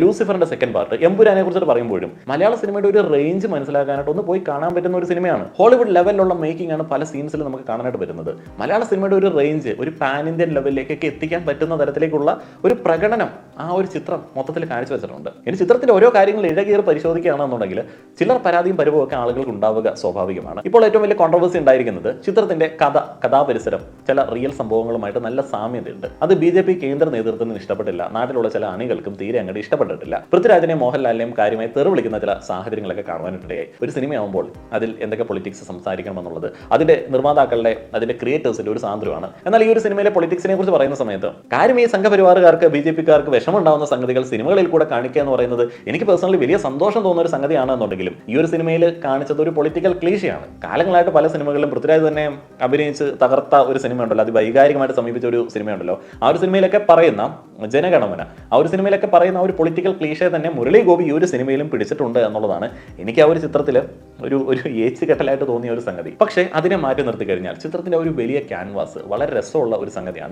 ലൂസിഫറിന്റെ second part എമ്പുരാനെ കുറിച്ചിട്ട് പറയുമ്പോഴും മലയാള സിനിമയുടെ ഒരു റേഞ്ച് മനസ്സിലാക്കാനായിട്ട് ഒന്ന് പോയി കാണാൻ പറ്റുന്ന ഒരു സിനിമയാണ്. ഹോളിവുഡ് ലെവലിലുള്ള മേക്കിംഗ് ആണ് പല സീൻസിലും നമുക്ക് കാണാനായിട്ട് പറ്റുന്നത്. മലയാള സിനിമയുടെ ഒരു റേഞ്ച് ഒരു പാൻ ഇന്ത്യൻ ലെവലിലേക്കൊക്കെ എത്തിക്കാൻ പറ്റുന്ന തരത്തിലേക്കുള്ള ഒരു പ്രകടനം ആ ഒരു ചിത്രം മൊത്തത്തിൽ കാണിച്ചു വെച്ചിട്ടുണ്ട്. ഇനി ചിത്രത്തിന്റെ ഓരോ കാര്യങ്ങൾ ഇഴകീർ പരിശോധിക്കുകയാണെന്നുണ്ടെങ്കിൽ ചിലർ പരാതിയും പരിവും ഒക്കെ ആളുകൾക്ക് ഉണ്ടാവുക സ്വാഭാവികമാണ്. ഇപ്പോൾ ഏറ്റവും വലിയ കോൺട്രവേഴ്സി ഉണ്ടായിരിക്കുന്നത് ചിത്രത്തിന്റെ കഥ കഥാപരിസരം ചില റിയൽ സംഭവങ്ങളുമായിട്ട് നല്ല സാമ്യതയുണ്ട്. അത് ബി ജെ പി കേന്ദ്ര നേതൃത്വത്തിന് ഇഷ്ടപ്പെട്ടില്ല. നാട്ടിലുള്ള ചില അണികൾക്കും തീരെ അങ്ങോട്ട് ഇഷ്ടപ്പെട്ടിട്ടില്ല. പൃഥ്വിരാജിനെ മോഹൻലാലിനെയും കാര്യമായി തെറി വിളിക്കുന്ന ചില സാഹചര്യങ്ങളൊക്കെ കാണുവാനിടയായി. ഒരു സിനിമയാവുമ്പോൾ അതിൽ എന്തൊക്കെ പൊളിറ്റിക്സ് സംസാരിക്കണം എന്നുള്ളത് അതിന്റെ നിർമ്മാതാക്കളുടെ അതിന്റെ ക്രിയേറ്റേഴ്സിന്റെ ഒരു സാന്ദ്രമാണ് എന്നാൽ ഈ ഒരു സിനിമയിലെ പൊളിറ്റിക്സിനെ കുറിച്ച് പറയുന്ന സമയത്ത് കാര്യം ഈ സംഘപരിവാറുകാർക്ക് ബി ജെ പിക്കാർക്ക് വിഷമമുണ്ടാവുന്ന സംഗതികൾ സിനിമകളിൽ കൂടെ കാണിക്കുക എന്ന് പറയുന്നത് എനിക്ക് പേഴ്സണലി വലിയ സന്തോഷം തോന്നുന്ന ഒരു സംഗതിയാണ് എന്നുണ്ടെങ്കിലും ഈ ഒരു സിനിമയിൽ കാണിച്ചത് ഒരു പൊളിറ്റിക്കൽ ക്ലീശയാണ് കാലങ്ങളായിട്ട് പല സിനിമകളിലും പൃഥ്വിരാജ് തന്നെ അഭിനയിച്ച് തകർത്ത ഒരു സിനിമ ഉണ്ടല്ലോ അത് വൈകാരികമായിട്ട് സമീപിച്ച ഒരു സിനിമയുണ്ടല്ലോ. ആ ഒരു സിനിമയിലൊക്കെ പറയുന്ന ജനഗണമന ആ ഒരു സിനിമയിലൊക്കെ പറയുന്ന ഒരു പൊളിറ്റിക്കൽ ക്ലീഷയെ തന്നെ മുരളി ഗോപി ഈ ഒരു സിനിമയിലും പിടിച്ചിട്ടുണ്ട് എന്നുള്ളതാണ് എനിക്ക് ആ ഒരു ചിത്രത്തിൽ ഒരു ഒരു ഏച്ച് കെട്ടലായിട്ട് തോന്നിയ ഒരു സംഗതി. പക്ഷേ അതിനെ മാറ്റി നിർത്തി കഴിഞ്ഞാൽ ചിത്രത്തിന്റെ ഒരു വലിയ ക്യാൻവാസ് വളരെ രസമുള്ള ഒരു സംഗതിയാണ്